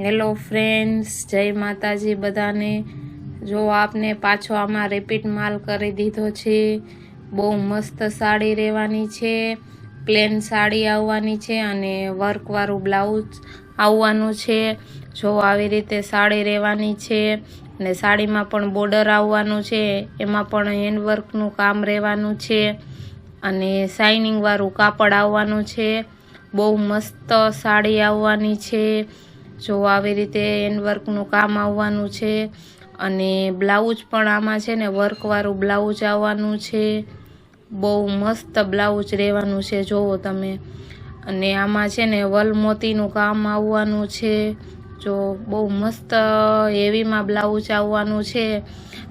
Hello friends, જય માતાજી બધાને. જો આપને પાછો આમાં રિપીટ માલ કરી દીધો છે, બહુ મસ્ત સાડી રહેવાની છે પ્લેન સાડી આવવાની છે અને વર્કવાળું બ્લાઉઝ આવવાનું છે. જો આવી રીતે સાડી રહેવાની છે અને સાડીમાં પણ બોર્ડર આવવાનું છે, એમાં પણ હેન્ડવર્કનું કામ રહેવાનું છે અને શાઇનિંગવાળું કાપડ આવવાનું છે. બહુ મસ્ત સાડી આવવાની છે. જો આવી રીતે હેન્ડવર્કનું કામ આવવાનું છે અને બ્લાઉઝ પણ આમાં છે ને વર્કવાળું બ્લાઉઝ આવવાનું છે. બહુ મસ્ત બ્લાઉઝ રહેવાનું છે, જોવો તમે. અને આમાં છે ને વલમોતીનું કામ આવવાનું છે. જો બહુ મસ્ત હેવીમાં બ્લાઉઝ આવવાનું છે.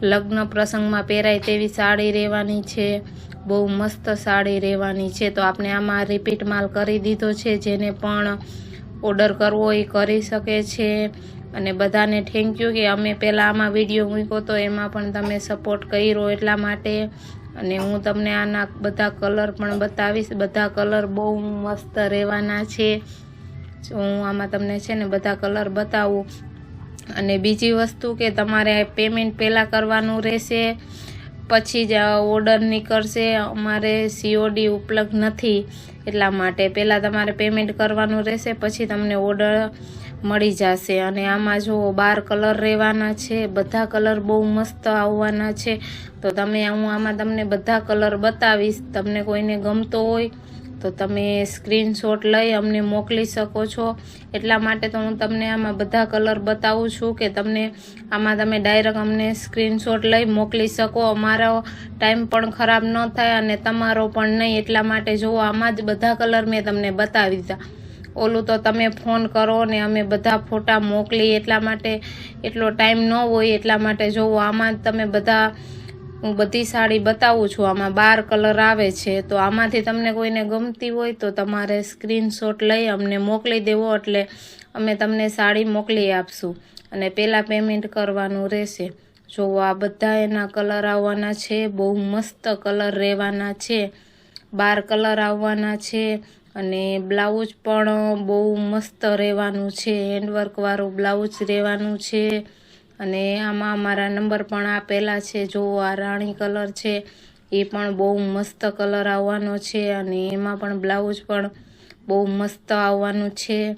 લગ્ન પ્રસંગમાં પહેરાય તેવી સાડી રહેવાની છે. બહુ મસ્ત સાડી રહેવાની છે. તો આપણે આમાં રિપીટ માલ કરી દીધો છે, જેને પણ ઓર્ડર કરવો એ કરી શકે છે. અને બધાને થેન્ક યુ કે અમે પહેલાં આમાં વીડિયો મૂક્યો તો એમાં પણ તમે સપોર્ટ કર્યો એટલા માટે. અને હું તમને આના બધા કલર પણ બતાવીશ. બધા કલર બહુ મસ્ત રહેવાના છે. હું આમાં તમને છે ને બધા કલર બતાવું. અને બીજી વસ્તુ કે તમારે પેમેન્ટ પહેલાં કરવાનું રહેશે. પછી જ ઓર્ડર નીકળશે. અમારે સીઓડી ઉપલબ્ધ નથી એટલા માટે. પહેલાં તમારે પેમેન્ટ કરવાનું રહેશે, પછી તમને ઓર્ડર મળી જશે. અને આમાં જો બાર કલર રહેવાના છે, બધા કલર બહુ મસ્ત આવવાના છે, તો તમે હું આમાં તમને બધા કલર બતાવીશ. તમને કોઈને ગમતો હોય તો તમે સ્ક્રીનશોટ લઈ અમને મોકલી શકો છો. એટલા માટે તો હું તમને આમાં બધા કલર બતાવું છું કે તમને આમાં તમે ડાયરેક્ટ અમને સ્ક્રીનશોટ લઈ મોકલી શકો. અમારો ટાઈમ પણ ખરાબ ન થાય અને તમારો પણ નહીં. એટલા માટે જુઓ આમાં જ બધા કલર મેં તમને બતાવી દીધા. ઓલું તો તમે ફોન કરો ને અમે બધા ફોટા મોકલી એટલા માટે એટલો ટાઈમ ન હોય. એટલા માટે જુઓ આમાં જ તમે બધા હું બધી સાડી બતાવું છું. આમાં બાર કલર આવે છે. તો આમાંથી તમને કોઈને ગમતી હોય તો તમારે સ્ક્રીનશોટ લઈ અમને મોકલી દેવો એટલે અમે તમને સાડી મોકલી આપશું. અને પહેલાં પેમેન્ટ કરવાનું રહેશે. જો આ બધા એના કલર આવવાના છે. બહુ મસ્ત કલર રહેવાના છે. બાર કલર આવવાના છે. અને બ્લાઉઝ પણ બહુ મસ્ત રહેવાનું છે. હેન્ડવર્કવાળું બ્લાઉઝ રહેવાનું છે. અને આમાં અમારા નંબર પણ આપેલા છે, જો આ રાણી કલર છે, એ પણ બહુ મસ્ત કલર આવવાનો છે અને એમાં પણ બ્લાઉઝ પણ બહુ મસ્ત આવવાનું છે.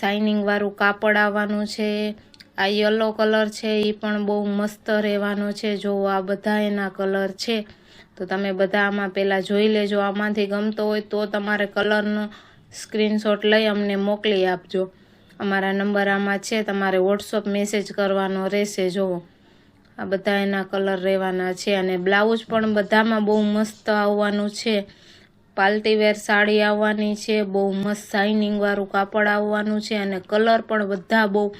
શાઇનિંગવાળું કાપડ આવવાનું છે, આ યલો કલર છે, એ પણ બહુ મસ્ત રહેવાનો છે, જો આ બધા એના કલર છે. તો તમે બધા આમાં પહેલાં જોઈ લેજો, આમાંથી ગમતો હોય તો તમારે કલરનો સ્ક્રીનશોટ લઈ અમને મોકલી આપજો. અમારા નંબર આમાં છે, તમારે વોટ્સઅપ મેસેજ કરવાનો રહેશે જુઓ આ બધા એના કલર રહેવાના છે અને બ્લાઉઝ પણ બધામાં બહુ મસ્ત આવવાનું છે. પાલ્ટીવેર સાડી આવવાની છે, બહુ મસ્ત શાઇનિંગવાળું કાપડ આવવાનું છે અને કલર પણ બધા બહુ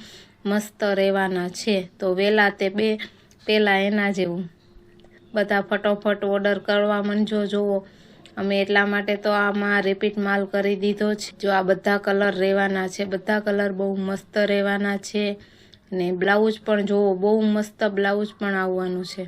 મસ્ત રહેવાના છે. તો વહેલા તે બે પહેલાં એના જેવું. બધા ફટોફટ ઓર્ડર કરવા મંજો જુઓ અમે એટલા માટે તો આમાં રિપીટ માલ કરી દીધો છે. જો આ બધા કલર રહેવાના છે, બધા કલર બહુ મસ્ત રહેવાના છે. અને બ્લાઉઝ પણ જુઓ, બહુ મસ્ત બ્લાઉઝ પણ આવવાનું છે.